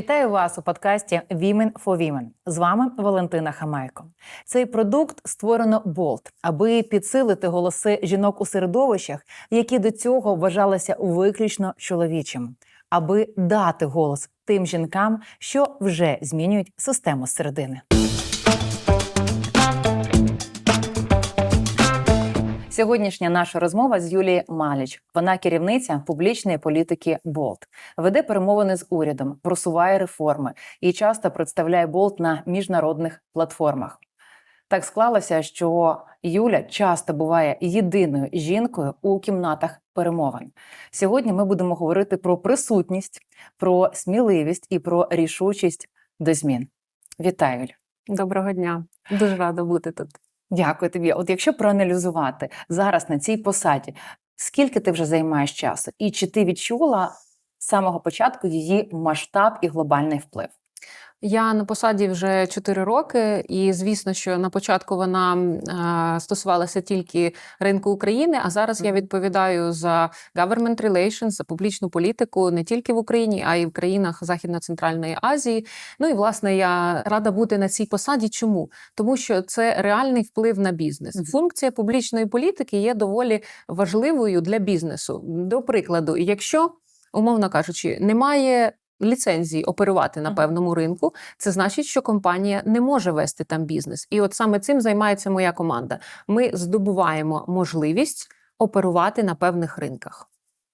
Вітаю вас у подкасті Women for Women. З вами Валентина Хамайко. Цей продукт створено Болт, аби підсилити голоси жінок у середовищах, які до цього вважалися виключно чоловічим, аби дати голос тим жінкам, що вже змінюють систему середини. Сьогоднішня наша розмова з Юлією Маліч. Вона керівниця публічної політики Болт, веде перемовини з урядом, просуває реформи і часто представляє Болт на міжнародних платформах. Так склалося, що Юля часто буває єдиною жінкою у кімнатах перемовин. Сьогодні ми будемо говорити про присутність, про сміливість і про рішучість до змін. Вітаю, Юль. Доброго дня. Дуже рада бути тут. Дякую тобі. От якщо проаналізувати зараз на цій посаді, скільки ти вже займаєш часу, і чи ти відчула з самого початку її масштаб і глобальний вплив? Я на посаді вже 4 роки, і звісно, що на початку вона е, стосувалася тільки ринку України. А зараз я відповідаю за government relations, за публічну політику не тільки в Україні, а й в країнах Західно-Центральної Азії. Ну і власне я рада бути на цій посаді. Чому? Тому що це реальний вплив на бізнес. Функція публічної політики є доволі важливою для бізнесу. До прикладу, якщо умовно кажучи, немає ліцензії оперувати на певному ринку, це значить, що компанія не може вести там бізнес. І от саме цим займається моя команда. Ми здобуваємо можливість оперувати на певних ринках.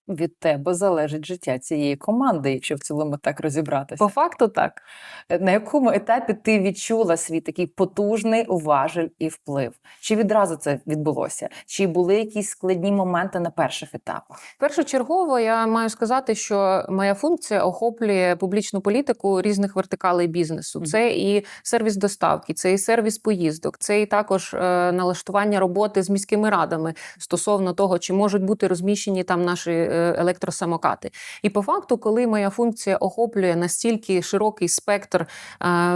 Від тебе залежить життя цієї команди, якщо в цілому так розібратися. По факту, так. Е, На якому етапі ти відчула свій такий потужний важель і вплив? Чи відразу це відбулося? Чи були якісь складні моменти на перших етапах? Першочергово я маю сказати, що моя функція охоплює публічну політику різних вертикалей бізнесу. Це і сервіс доставки, це і сервіс поїздок, це і також е, налаштування роботи з міськими радами стосовно того, чи можуть бути розміщені там наші е, електросамокати. І по факту, коли моя функція охоплює настільки широкий спектр е,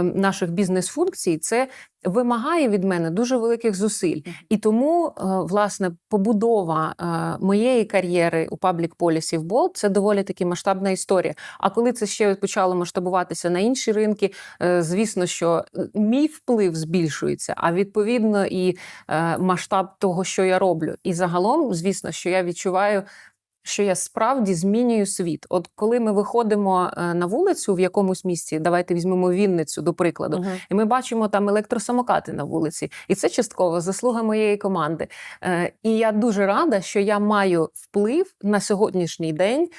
наших бізнес-функцій, це вимагає від мене дуже великих зусиль. І тому, е, власне, побудова е, моєї кар'єри у Public Policy в Bolt – це доволі таки масштабна історія. А коли це ще почало масштабуватися на інші ринки, е, звісно, що е, мій вплив збільшується, а відповідно і е, масштаб того, що я роблю. І загалом, звісно, що я відчуваю. Що я справді змінюю світ. От коли ми виходимо е, на вулицю в якомусь місці, давайте візьмемо Вінницю, до прикладу, і ми бачимо там електросамокати на вулиці, і це частково заслуга моєї команди. Е, І я дуже рада, що я маю вплив на сьогоднішній день.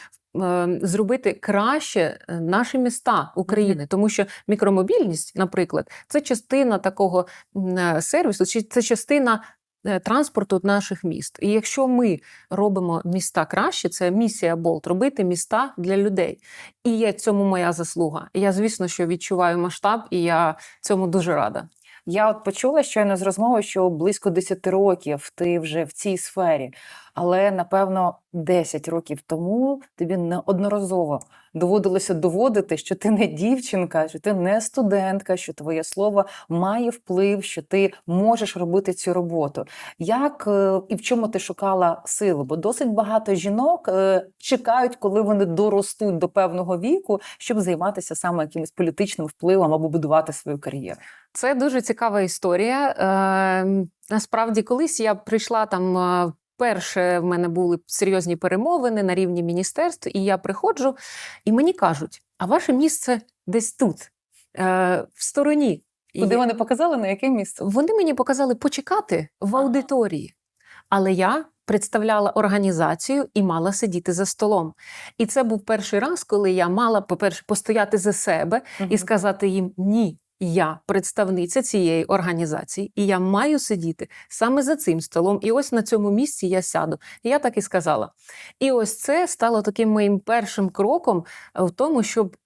е, Зробити краще наші міста України, тому що мікромобільність, наприклад, це частина такого сервісу, чи це частина транспорту наших міст. І якщо ми робимо міста краще, це місія Болт робити міста для людей. І є цьому моя заслуга. Я, звісно, що відчуваю масштаб, і я цьому дуже рада. Я от почула щойно з розмови, що близько 10 років ти вже в цій сфері, але напевно 10 років тому тобі неодноразово доводилося доводити, що ти не дівчинка, що ти не студентка, що твоє слово має вплив, що ти можеш робити цю роботу. Як е, і в чому ти шукала силу? Бо досить багато жінок е, чекають, коли вони доростуть до певного віку, щоб займатися саме якимось політичним впливом або будувати свою кар'єру. Це дуже цікава історія. Е, насправді, колись я прийшла там. Е, Перше в мене були серйозні перемовини на рівні міністерств, і я приходжу, і мені кажуть: а ваше місце десь тут, е, в стороні. Куди я- вони показали, на яке місце? Вони мені показали почекати в аудиторії, але я представляла організацію і мала сидіти за столом. І це був перший раз, коли я мала, по-перше, постояти за себе і сказати їм ні. Я представниця цієї організації, і я маю сидіти саме за цим столом. І ось на цьому місці я сяду. Я так і сказала. І ось це стало таким моїм першим кроком в тому, щоб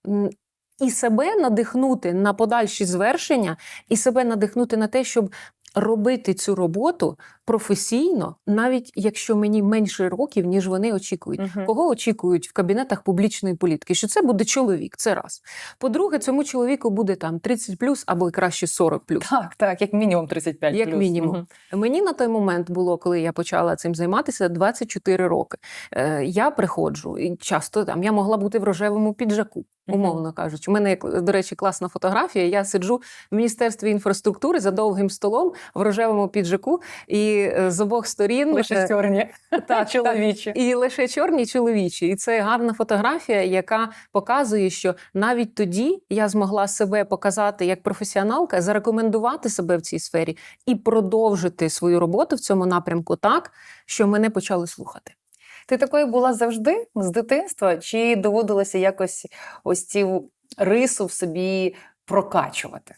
і себе надихнути на подальші звершення, і себе надихнути на те, щоб робити цю роботу професійно, навіть якщо мені менше років, ніж вони очікують. Мгм. Кого очікують в кабінетах публічної політики? Що це буде чоловік? Це раз. По-друге, цьому чоловіку буде там 30 плюс або краще 40 плюс. Так, так, як мінімум 35 Як плюс. мінімум. Мгм. Мені на той момент було, коли я почала цим займатися, 24 роки. Е, я приходжу і часто там я могла бути в рожевому піджаку, умовно кажучи. У мене, до речі, класна фотографія. Я сиджу в міністерстві інфраструктури за довгим столом в рожевому піджаку, і е, з обох сторін Лише е, чорні так, чоловічі. і лише чорні чоловічі. І це гарна фотографія, яка показує, що навіть тоді я змогла себе показати як професіоналка, зарекомендувати себе в цій сфері і продовжити свою роботу в цьому напрямку так, що мене почали слухати. Ти такою була завжди з дитинства? Чи доводилося якось ось цю рису в собі прокачувати?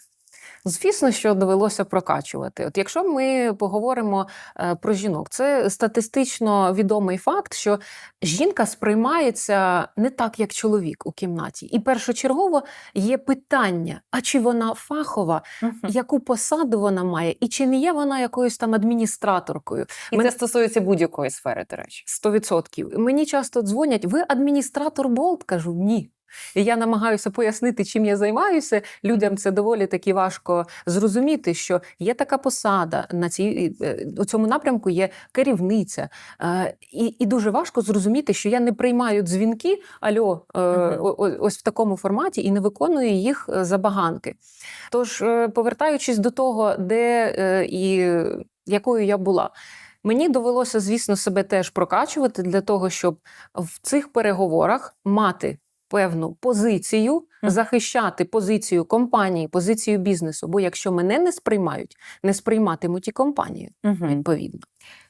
Звісно, що довелося прокачувати. От якщо ми поговоримо е, про жінок, це статистично відомий факт, що жінка сприймається не так, як чоловік у кімнаті. І першочергово є питання: а чи вона фахова, яку посаду вона має, і чи не є вона якоюсь там адміністраторкою? І Мен- це стосується будь-якої сфери, до речі. 100%. Мені часто дзвонять: ви адміністратор Болт? Кажу, ні. І я намагаюся пояснити, чим я займаюся. Людям це доволі таки важко зрозуміти, що є така посада на цій е, у цьому напрямку є керівниця. Е, І, і дуже важко зрозуміти, що я не приймаю дзвінки альо, е, ось в такому форматі і не виконую їх забаганки. Тож, повертаючись до того, де і якою я була. Мені довелося, звісно, себе теж прокачувати для того, щоб в цих переговорах мати певну позицію, захищати позицію компанії, позицію бізнесу. Бо якщо мене не сприймають, не сприйматимуть і компанію відповідно.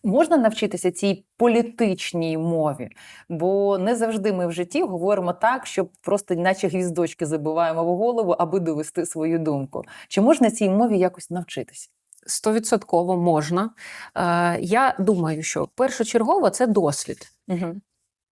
Можна навчитися цій політичній мові, бо не завжди ми в житті говоримо так, щоб просто наче гвіздочки забиваємо в голову, аби довести свою думку. Чи можна цій мові якось навчитися? Стовідсотково можна. Е, я думаю, що першочергово це досвід.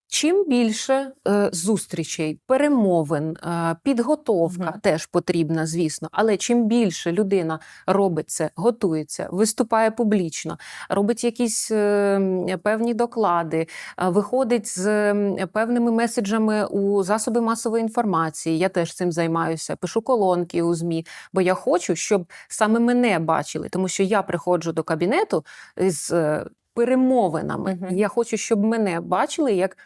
Чим більше е, зустрічей, перемовин, е, підготовка Мгм. теж потрібна, звісно. Але чим більше людина робить це, готується, виступає публічно, робить якісь е, певні доклади, е, виходить з м, певними меседжами у засоби масової інформації. Я теж цим займаюся. Пишу колонки у ЗМІ, бо я хочу, щоб саме мене бачили, тому що я приходжу до кабінету з е, перемовинами. Мгм. Я хочу, щоб мене бачили як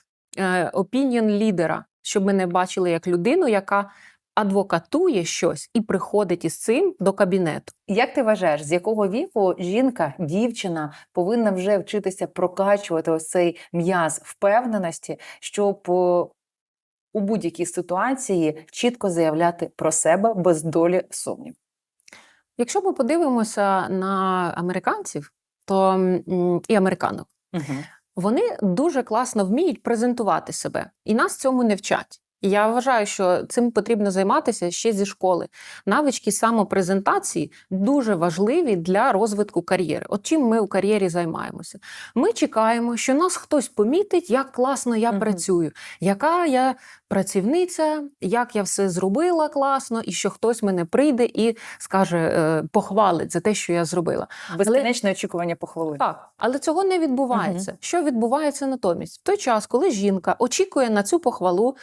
опініон лідера, щоб мене бачили як людину, яка адвокатує щось і приходить із цим до кабінету. Як ти вважаєш, з якого віку жінка, дівчина повинна вже вчитися прокачувати ось цей м'яз впевненості, щоб е, у будь-якій ситуації чітко заявляти про себе без долі сумнів? Якщо ми подивимося на американців, то і американок, вони дуже класно вміють презентувати себе, і нас цьому не вчать. І я вважаю, що цим потрібно займатися ще зі школи. Навички самопрезентації дуже важливі для розвитку кар'єри. От чим ми у кар'єрі займаємося? Ми чекаємо, що нас хтось помітить, як класно я Мгм. працюю, яка я працівниця, як я все зробила класно, і що хтось мене прийде і скаже, е, похвалить за те, що я зробила. Безкінечне очікування похвали. Так, але цього не відбувається. Що відбувається натомість? В той час, коли жінка очікує на цю похвалу,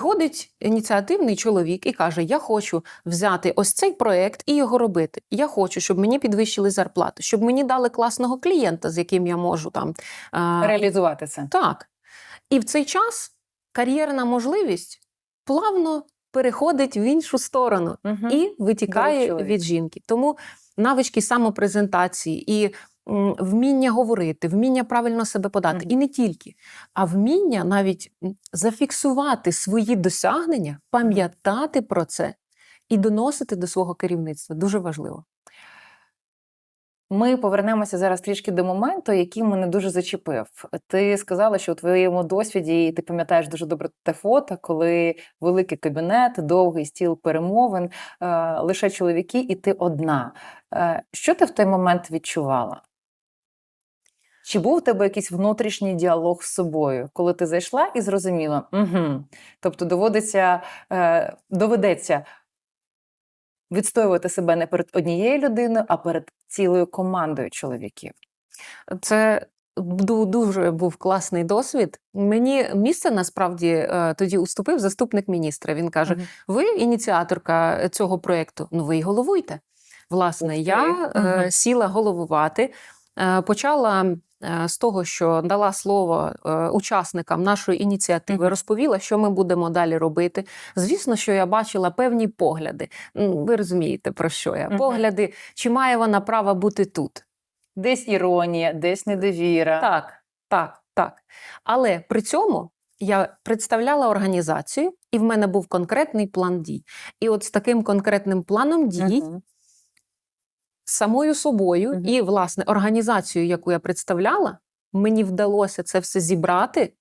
приходить ініціативний чоловік і каже: Я хочу взяти ось цей проект і його робити. Я хочу, щоб мені підвищили зарплату, щоб мені дали класного клієнта, з яким я можу там Реалізувати це. так. І в цей час кар'єрна можливість плавно переходить в іншу сторону Мгм. і витікає від жінки. Тому навички самопрезентації і вміння говорити, вміння правильно себе подати, Мгм. і не тільки, а вміння навіть зафіксувати свої досягнення, пам'ятати про це і доносити до свого керівництва дуже важливо. Ми повернемося зараз трішки до моменту, який мене дуже зачепив. Ти сказала, що у твоєму досвіді ти пам'ятаєш дуже добре те фото, коли великий кабінет, довгий стіл перемовин, е, лише чоловіки, і ти одна. Е, Що ти в той момент відчувала? Чи був у тебе якийсь внутрішній діалог з собою, коли ти зайшла і зрозуміла? Угу. Тобто доводиться, е, доведеться відстоювати себе не перед однією людиною, а перед цілою командою чоловіків. Це ду- дуже був класний досвід. Мені місце насправді е, тоді уступив заступник міністра. Він каже: ви ініціаторка цього проєкту, ну ви й головуйте. Власне, я е, сіла головувати, е, почала з того, що дала слово е, учасникам нашої ініціативи, розповіла, що ми будемо далі робити. Звісно, що я бачила певні погляди. Ви розумієте, про що я? Погляди, чи має вона право бути тут? Десь іронія, десь недовіра. Так, так, так. Але при цьому я представляла організацію, і в мене був конкретний план дій. І от з таким конкретним планом дій, Мгм. з самою собою Мгм. і, власне, організацією, яку я представляла, мені вдалося це все зібрати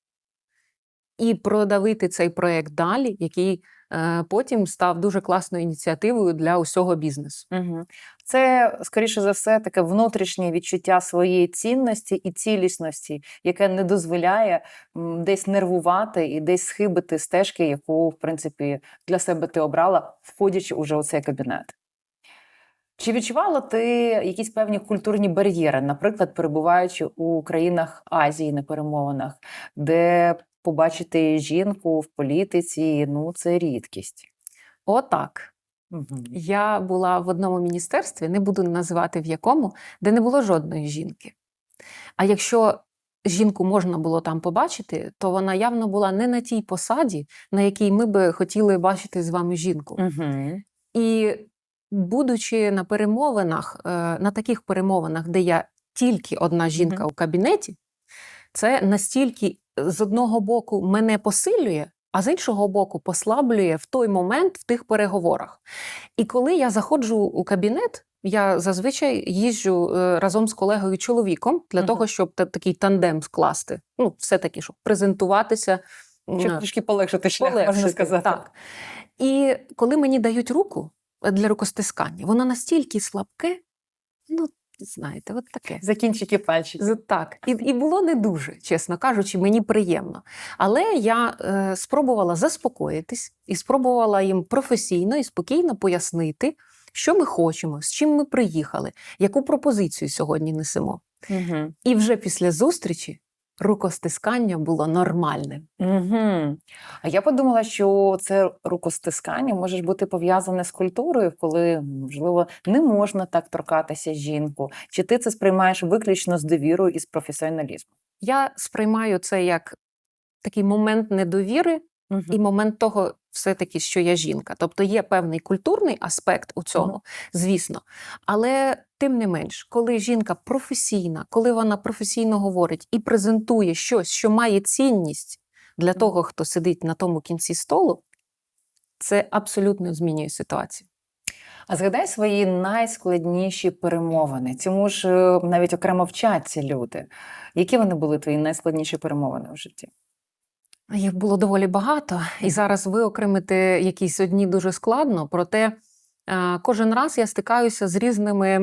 і продавити цей проєкт далі, який е, потім став дуже класною ініціативою для усього бізнесу. Мгм. Це, скоріше за все, таке внутрішнє відчуття своєї цінності і цілісності, яке не дозволяє десь нервувати і десь схибити стежки, яку, в принципі, для себе ти обрала, входячи уже у цей кабінет. Чи відчувала ти якісь певні культурні бар'єри, наприклад, перебуваючи у країнах Азії на перемовинах, де побачити жінку в політиці ну це рідкість? Отак. Я була в одному міністерстві, не буду називати в якому, де не було жодної жінки. А якщо жінку можна було там побачити, то вона явно була не на тій посаді, на якій ми би хотіли бачити з вами жінку. Мгм. І будучи на перемовинах, е, на таких перемовинах, де я тільки одна жінка Мгм. у кабінеті, це настільки з одного боку мене посилює, а з іншого боку послаблює в той момент в тих переговорах. І коли я заходжу у кабінет, я зазвичай їжджу е, разом з колегою чоловіком для Мгм. того, щоб та- такий тандем скласти. Ну, все-таки, щоб презентуватися. Щоб трішки полегшити шлях, можна сказати. Так. І коли мені дають руку е, для рукостискання, воно настільки слабке, ну, знаєте, от таке. Закінчики пальчиків. Так, і, і було не дуже, чесно кажучи, мені приємно. Але я е, спробувала заспокоїтись і спробувала їм професійно і спокійно пояснити, що ми хочемо, з чим ми приїхали, яку пропозицію сьогодні несемо. Угу. І вже після зустрічі рукостискання було нормальним. Угу. А я подумала, що це рукостискання може ж бути пов'язане з культурою, коли, можливо, не можна так торкатися жінку. Чи ти це сприймаєш виключно з довірою і з професіоналізмом? Я сприймаю це як такий момент недовіри Угу. і момент того, все-таки, що я жінка. Тобто є певний культурний аспект у цьому, Мгм. звісно. Але тим не менш, коли жінка професійна, коли вона професійно говорить і презентує щось, що має цінність для того, хто сидить на тому кінці столу, це абсолютно змінює ситуацію. А згадай свої найскладніші перемовини. Цьому ж е, навіть окремо вчаться люди. Які вони були твої найскладніші перемовини в житті? Їх було доволі багато, і зараз виокремити якісь одні дуже складно. Проте е, кожен раз я стикаюся з різними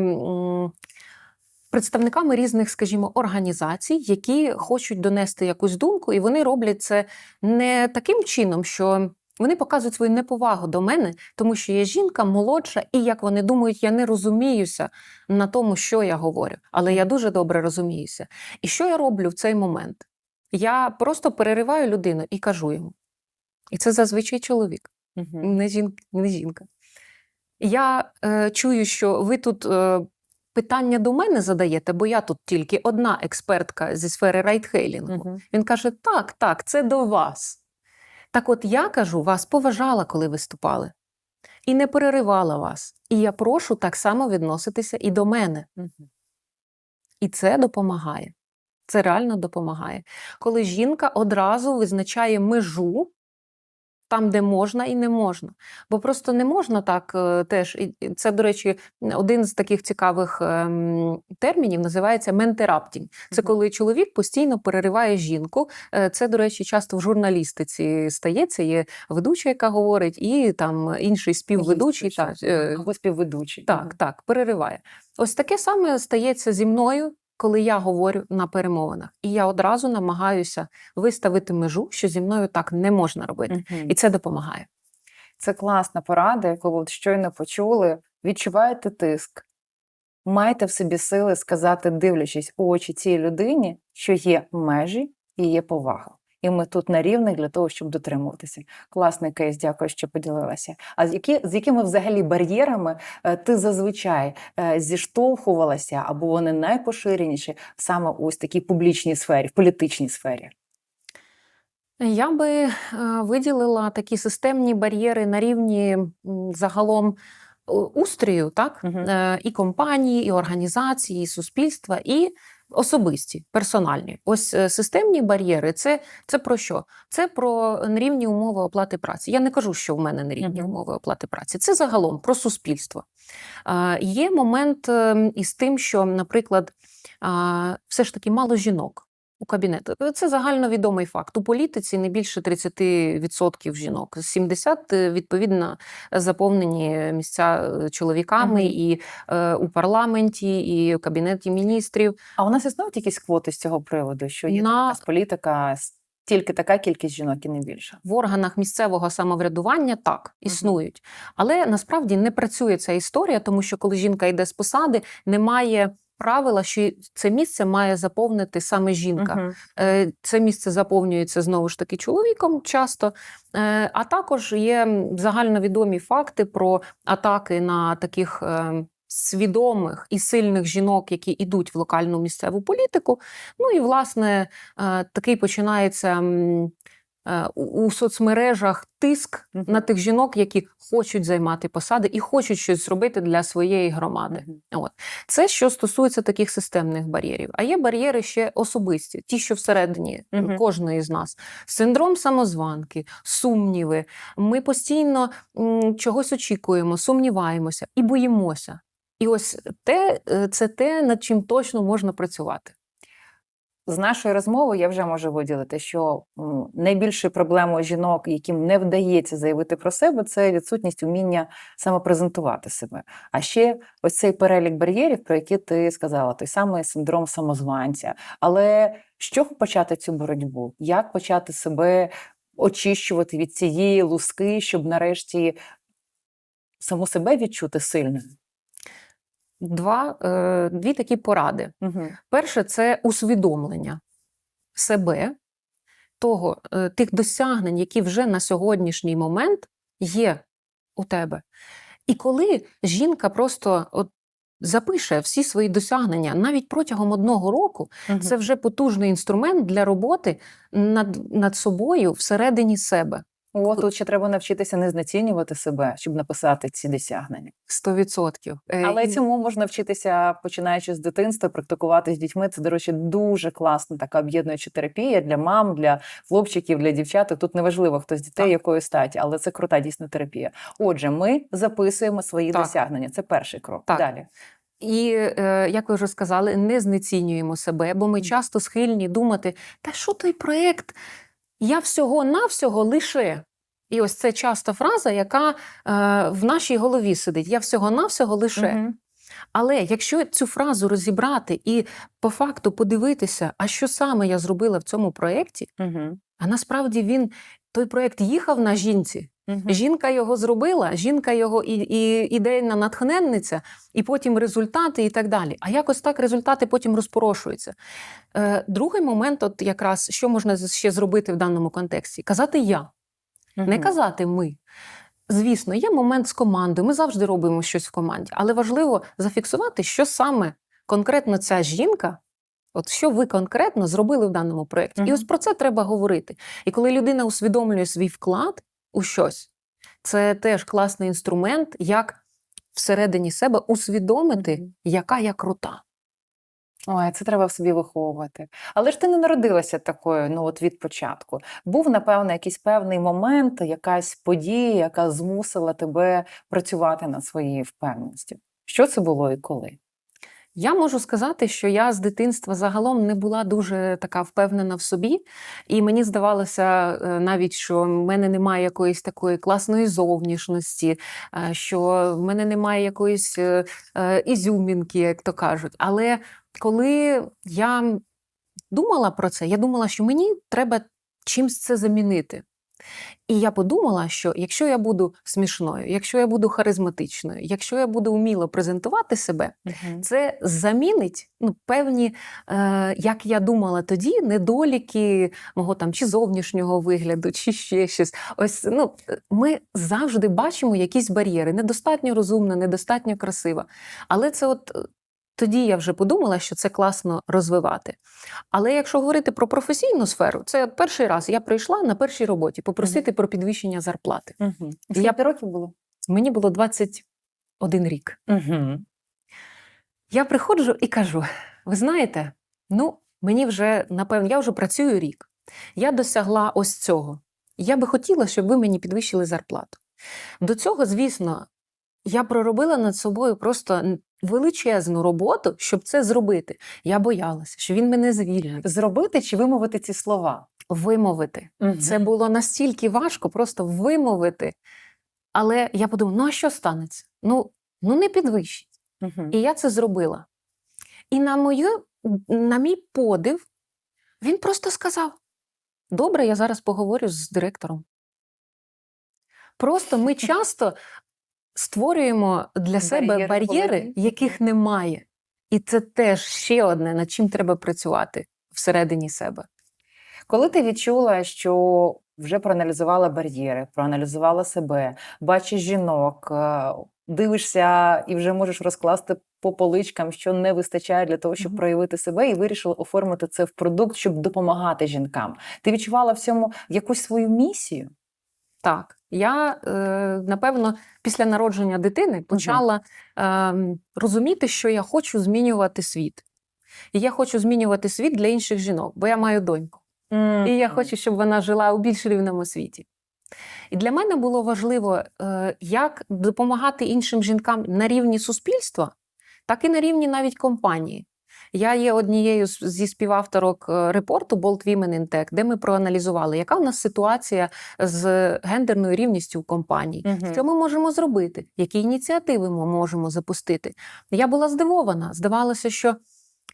представниками різних, скажімо, організацій, які хочуть донести якусь думку, і вони роблять це не таким чином, що. Вони показують свою неповагу до мене, тому що я жінка молодша, і як вони думають, я не розуміюся на тому, що я говорю. Але я дуже добре розуміюся. І що я роблю в цей момент? Я просто перериваю людину і кажу йому. І це зазвичай чоловік, Угу. не жінка. Не жінка. Я е, чую, що ви тут е, питання до мене задаєте, бо я тут тільки одна експертка зі сфери райтхейлінгу. Угу. Він каже: так, так, це до вас. Так от я кажу, вас поважала, коли виступали, і не переривала вас. І я прошу так само відноситися і до мене. І це допомагає. Це реально допомагає. Коли жінка одразу визначає межу там, де можна і не можна. Бо просто не можна так е, теж. і- Це, до речі, один з таких цікавих ем, термінів називається ментераптінг. Це коли чоловік постійно перериває жінку. Е, Це, до речі, часто в журналістиці стається. Є ведуча, яка говорить, і там інший співведучий. Та, е, Або співведучий. так, так, перериває. Ось таке саме стається зі мною, коли я говорю на перемовинах. І я одразу намагаюся виставити межу, що зі мною так не можна робити. угу. І це допомагає. Це класна порада, яку ви щойно почули. Відчуваєте тиск. майте в собі сили сказати, дивлячись у очі цій людині, що є межі і є повага. І ми тут на рівних для того, щоб дотримуватися. Класний кейс, дякую, що поділилася. А з які з якими взагалі бар'єрами е, ти зазвичай е, зіштовхувалася, або вони найпоширеніші саме ось такій публічній сфері, в політичній сфері? Я би е, виділила такі системні бар'єри на рівні загалом устрою, так? Е, І компанії, і організації, і суспільства, і особисті, персональні. Ось е, системні бар'єри це, це про що? Це про нерівні умови оплати праці. Я не кажу, що в мене нерівні умови оплати праці. Це загалом про суспільство. Є момент е, із тим, що, наприклад, все ж таки мало жінок у кабінеті. Це загальновідомий факт. У політиці не більше 30% жінок. 70% е, відповідно заповнені місця е, чоловіками Мгм. і е, у парламенті, і у кабінеті міністрів. А у нас існують якісь квоти з цього приводу, що є На- така політика, тільки така кількість жінок і не більше. В органах місцевого самоврядування так існують, але насправді не працює ця історія, тому що коли жінка йде з посади, немає правила, що це місце має заповнити саме жінка. Е, Це місце заповнюється знову ж таки чоловіком часто. Е, А також є загальновідомі факти про атаки на таких е, свідомих і сильних жінок, які йдуть в локальну місцеву політику. Ну і власне такий починається. Е, у- соцмережах тиск Мгм. на тих жінок, які хочуть займати посади і хочуть щось зробити для своєї громади. Мгм. От. Це що стосується таких системних бар'єрів. А є бар'єри ще особисті, ті, що всередині е, Мгм. кожної з нас. Синдром самозванки, сумніви. Ми постійно м, чогось очікуємо, сумніваємося і боїмося. І ось те, е, це те, над чим точно можна працювати. З нашої розмови я вже можу виділити, що найбільшою проблемою жінок, яким не вдається заявити про себе, це відсутність уміння самопрезентувати себе. А ще ось цей перелік бар'єрів, про які ти сказала, той самий синдром самозванця. Але з чого почати цю боротьбу? Як почати себе очищувати від цієї луски, щоб нарешті саму себе відчути сильною? Два, е, дві такі поради. Угу. Перше це усвідомлення себе, того, е, тих досягнень, які вже на сьогоднішній момент є у тебе. І коли жінка просто от запише всі свої досягнення навіть протягом одного року, це вже потужний інструмент для роботи над, над собою всередині себе. О, тут ще треба навчитися не знецінювати себе, щоб написати ці досягнення. 100%. Е, Але і- цьому можна вчитися, починаючи з дитинства, практикувати з дітьми. Це, до речі, дуже класна така об'єднуюча терапія для мам, для хлопчиків, для дівчат. Тут неважливо, хто з дітей Так. якої статі, але це крута дійсно терапія. Отже, ми записуємо свої Так. досягнення. Це перший крок. Так. Далі. І, е, як ви вже сказали, не знецінюємо себе, бо ми часто схильні думати, та що той проєкт? Я всього-навсього лише. І ось це часто фраза, яка е, в нашій голові сидить. Я всього-навсього лише. Угу. Але якщо цю фразу розібрати і по факту подивитися, а що саме я зробила в цьому проєкті, угу. а насправді він той проєкт їхав на жінці. Мгм. Жінка його зробила, жінка його і, і ідейна натхненниця, і потім результати, і так далі. А якось так результати потім розпорошуються. Е, другий момент, от якраз що можна ще зробити в даному контексті? Казати я, не казати ми. Звісно, є момент з командою. Ми завжди робимо щось в команді, але важливо зафіксувати, що саме конкретно ця жінка. От що ви конкретно зробили в даному проєкті? І ось про це треба говорити. І коли людина усвідомлює свій вклад у щось, це теж класний інструмент, як всередині себе усвідомити, яка я крута. Ой, це треба в собі виховувати. Але ж ти не народилася такою, ну от від початку. Був, напевно, якийсь певний момент, якась подія, яка змусила тебе працювати над своєю впевненістю. Що це було і коли? Я можу сказати, що я з дитинства загалом не була дуже така впевнена в собі, і мені здавалося е, навіть, що в мене немає якоїсь такої класної зовнішності, е, що в мене немає якоїсь е, ізюмінки, як то кажуть. Але коли я думала про це, я думала, що мені треба чимсь це замінити. І я подумала, що якщо я буду смішною, якщо я буду харизматичною, якщо я буду вміло презентувати себе, це замінить ну, певні, е, як я думала тоді, недоліки мого там чи зовнішнього вигляду, чи ще щось. Ось ну, е, ми завжди бачимо якісь бар'єри. Недостатньо розумна, недостатньо красива. Але це от. Тоді я вже подумала, що це класно розвивати. Але якщо говорити про професійну сферу, це перший раз я прийшла на першій роботі попросити про підвищення зарплати. Угу. Я- Скільки років було? Мені було 21 рік. Угу. Я приходжу і кажу: ви знаєте, ну, мені вже, напевно, я вже працюю рік. Я досягла ось цього. Я би хотіла, щоб ви мені підвищили зарплату. До цього, звісно, я проробила над собою просто величезну роботу, щоб це зробити. Я боялася, що він мене звільнить, Зробити чи вимовити ці слова? вимовити. Це було настільки важко просто вимовити. Але я подумала: ну а що станеться? Ну, ну не підвищить. Мгм. І я це зробила. І на мою, на мій подив, він просто сказав: Добре, я зараз поговорю з директором. Просто ми часто створюємо для себе Бар'єри бар'єри, яких немає. І це теж ще одне, над чим треба працювати всередині себе. Коли ти відчула, що вже проаналізувала бар'єри, проаналізувала себе, бачиш жінок, е, дивишся і вже можеш розкласти по поличкам, що не вистачає для того, щоб Мгм. проявити себе, і вирішила оформити це в продукт, щоб допомагати жінкам. Ти відчувала в цьому якусь свою місію? Так, я е, напевно після народження дитини почала е, розуміти, що я хочу змінювати світ. І я хочу змінювати світ для інших жінок, бо я маю доньку. І я хочу, щоб вона жила у більш рівному світі. І для мене було важливо, е, як допомагати іншим жінкам на рівні суспільства, так і на рівні навіть компанії. Я є однією зі співавторок е, репорту Bold Women in Tech, де ми проаналізували, яка у нас ситуація з гендерною рівністю в компанії, Мгм. що ми можемо зробити, які ініціативи ми можемо запустити. Я була здивована. Здавалося, що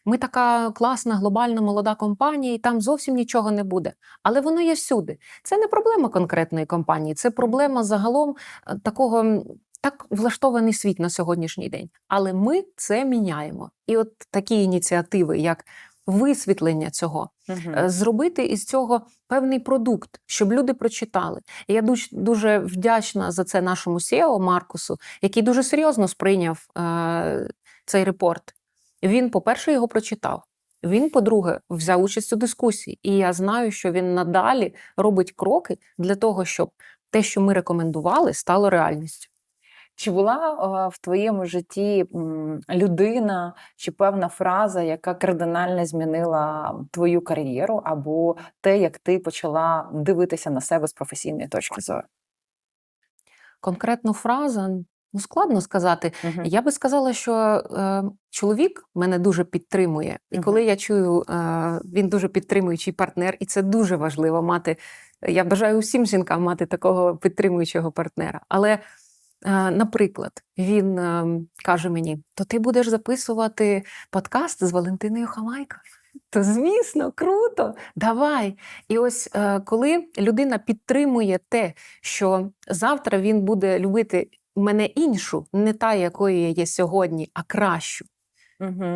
ми така класна глобальна молода компанія, і там зовсім нічого не буде. Але воно є всюди. Це не проблема конкретної компанії, це проблема загалом е, такого. Так влаштований світ на сьогоднішній день. Але ми це міняємо. І от такі ініціативи, як висвітлення цього, е, зробити із цього певний продукт, щоб люди прочитали. І я дуже, дуже вдячна за це нашому SEO Маркусу, який дуже серйозно сприйняв е, цей репорт. Він, по-перше, його прочитав. Він, по-друге, взяв участь у дискусії, і я знаю, що він надалі робить кроки для того, щоб те, що ми рекомендували, стало реальністю. Чи була в твоєму житті людина чи певна фраза, яка кардинально змінила твою кар'єру, або те, як ти почала дивитися на себе з професійної точки зору? Конкретну фраза ну складно сказати. Мгм. Я би сказала, що е, чоловік мене дуже підтримує. І Мгм. коли я чую, е, він дуже підтримуючий партнер, і це дуже важливо мати. Я бажаю усім жінкам мати такого підтримуючого партнера. Але, наприклад, він е, каже мені: то ти будеш записувати подкаст з Валентиною Хамайко? То звісно, круто, давай. І ось е, коли людина підтримує те, що завтра він буде любити мене іншу, не та, якою я є сьогодні, а кращу.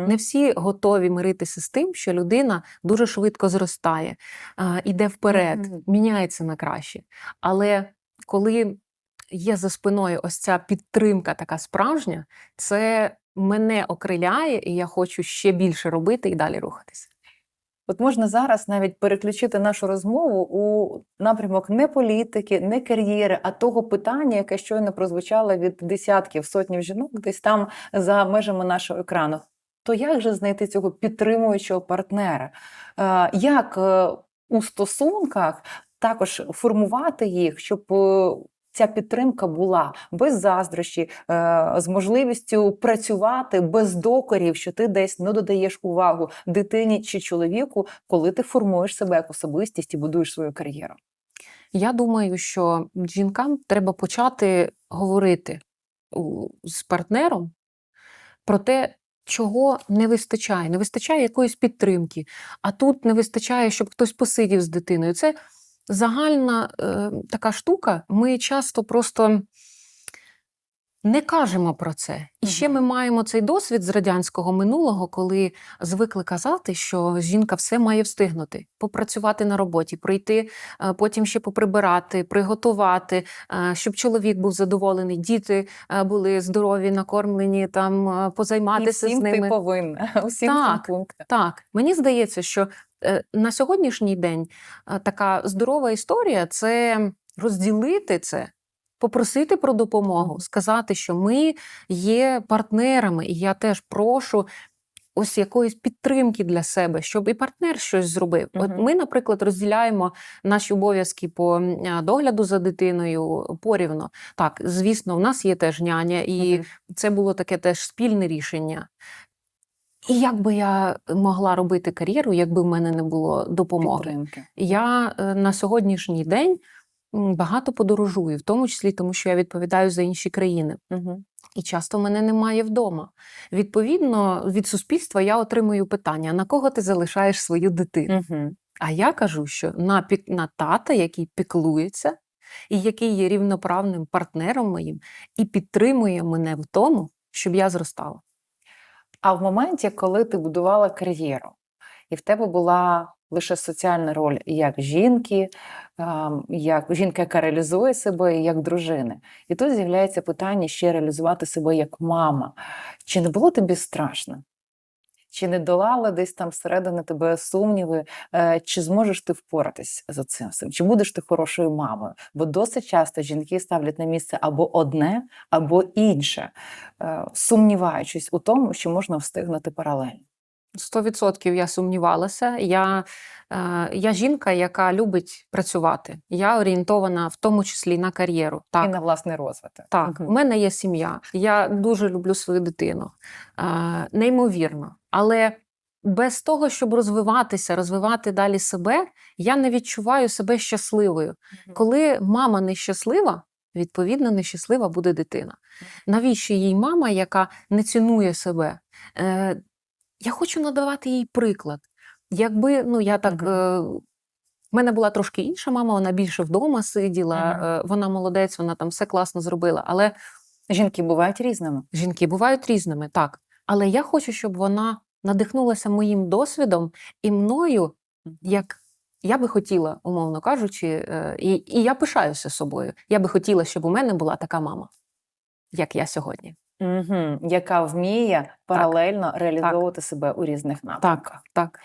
Не всі готові миритися з тим, що людина дуже швидко зростає, іде вперед, міняється на краще. Але коли є за спиною ось ця підтримка така справжня, це мене окриляє, і я хочу ще більше робити і далі рухатися. От можна зараз навіть переключити нашу розмову у напрямок не політики, не кар'єри, а того питання, яке щойно прозвучало від десятків, сотнів жінок, десь там за межами нашого екрану. То як же знайти цього підтримуючого партнера? Е, Як е, у стосунках також формувати їх, щоб е, ця підтримка була без заздрощі, е, з можливістю працювати без докорів, що ти десь не додаєш увагу дитині чи чоловіку, коли ти формуєш себе як особистість і будуєш свою кар'єру. Я думаю, що жінкам треба почати говорити з партнером про те, чого не вистачає. Не вистачає якоїсь підтримки, а тут не вистачає, щоб хтось посидів з дитиною. Це загальна е, така штука. Ми часто просто не кажемо про це. І ще ми маємо цей досвід з радянського минулого, коли звикли казати, що жінка все має встигнути, попрацювати на роботі, прийти, е, потім ще поприбирати, приготувати, е, щоб чоловік був задоволений, діти е, були здорові, накормлені, там е, І позайматися з всім ти ними. повинна. Усім Так. цим пунктам. Так, мені здається, що на сьогоднішній день е, така здорова історія це розділити це, попросити про допомогу, сказати, що ми є партнерами, і я теж прошу. Ось якоїсь підтримки для себе, щоб і партнер щось зробив. От ми, наприклад, розділяємо наші обов'язки по догляду за дитиною порівно. Так, звісно, в нас є теж няня, і Мгм. це було таке теж спільне рішення. І як би я могла робити кар'єру, якби в мене не було допомоги? Підтримки. Я е, на сьогоднішній день багато подорожую, в тому числі тому, що я відповідаю за інші країни. Мгм. І часто мене немає вдома. Відповідно, від суспільства я отримую питання: на кого ти залишаєш свою дитину? Мгм. А я кажу, що на, пік, на тата, який піклується, і який є рівноправним партнером моїм, і підтримує мене в тому, щоб я зростала. А в моменті, коли ти будувала кар'єру, і в тебе була лише соціальна роль як жінки, як жінка, яка реалізує себе, як дружини. І тут з'являється питання ще реалізувати себе як мама. Чи не було тобі страшно? Чи не долала десь там всередини тебе сумніви, е, чи зможеш ти впоратись з цим всім? Чи будеш ти хорошою мамою? Бо досить часто жінки ставлять на місце або одне, або інше, е, сумніваючись у тому, що можна встигнути паралельно. Сто відсотків я сумнівалася. Я, е, я жінка, яка любить працювати. Я орієнтована в тому числі на кар'єру. І на власний розвиток. так, Мгм. у мене є сім'я. Я дуже люблю свою дитину. Е, неймовірно. Але без того, щоб розвиватися, розвивати далі себе, я не відчуваю себе щасливою. Коли мама нещаслива, відповідно, нещаслива буде дитина. Навіщо їй мама, яка не цінує себе? Е, я хочу надавати їй приклад. Якби ну я так. Е, в мене була трошки інша мама, вона більше вдома сиділа, е, вона молодець, вона там все класно зробила. Але Жінки бувають різними. жінки бувають різними, так. Але я хочу, щоб вона надихнулася моїм досвідом і мною, як я би хотіла, умовно кажучи, е, і, і я пишаюся собою. Я би хотіла, щоб у мене була така мама, як я сьогодні. Угу. Яка вміє паралельно реалізовувати себе у різних напрямках. Так, так.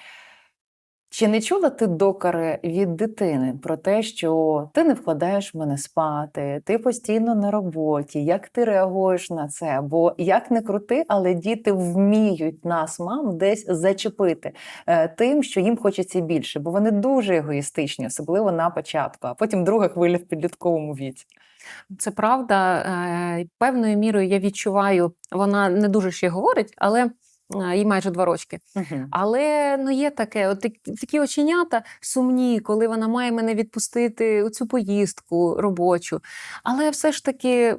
Чи не чула ти докори від дитини про те, що ти не вкладаєш мене спати, ти постійно на роботі, як ти реагуєш на це? Бо як не крути, але діти вміють нас, мам, десь зачепити е, тим, що їм хочеться більше, бо вони дуже егоїстичні, особливо на початку, а потім друга хвиля в підлітковому віці. Це правда. е, Певною мірою я відчуваю, вона не дуже ще говорить, але їй майже два рочки. Угу. Але ну є таке, от так- такі оченята сумні, коли вона має мене відпустити у цю поїздку робочу. Але все ж таки,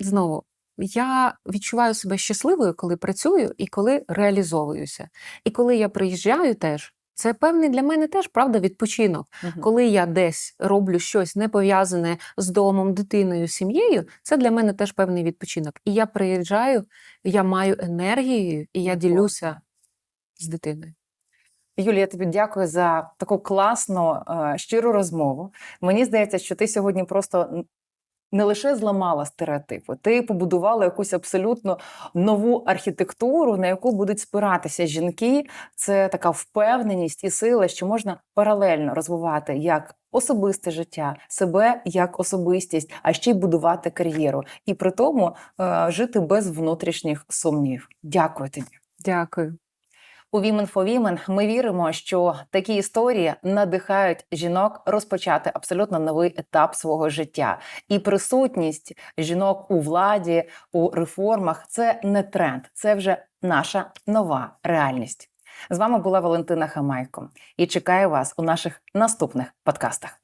знову, я відчуваю себе щасливою, коли працюю і коли реалізовуюся. І коли я приїжджаю теж. Це певний для мене теж правда відпочинок. Коли я десь роблю щось не пов'язане з домом, дитиною, сім'єю, це для мене теж певний відпочинок. І я приїжджаю, я маю енергію, і я ділюся з дитиною. Юлія, я тобі дякую за таку класну, е, щиру розмову. Мені здається, що ти сьогодні просто не лише зламала стереотипи, ти побудувала якусь абсолютно нову архітектуру, на яку будуть спиратися жінки. Це така впевненість і сила, що можна паралельно розвивати як особисте життя, себе як особистість, а ще й будувати кар'єру, і при тому е, жити без внутрішніх сумнів. Дякую тобі. Дякую. У Women for Women ми віримо, що такі історії надихають жінок розпочати абсолютно новий етап свого життя. І присутність жінок у владі, у реформах це не тренд, це вже наша нова реальність. З вами була Валентина Хамайко і чекаю вас у наших наступних подкастах.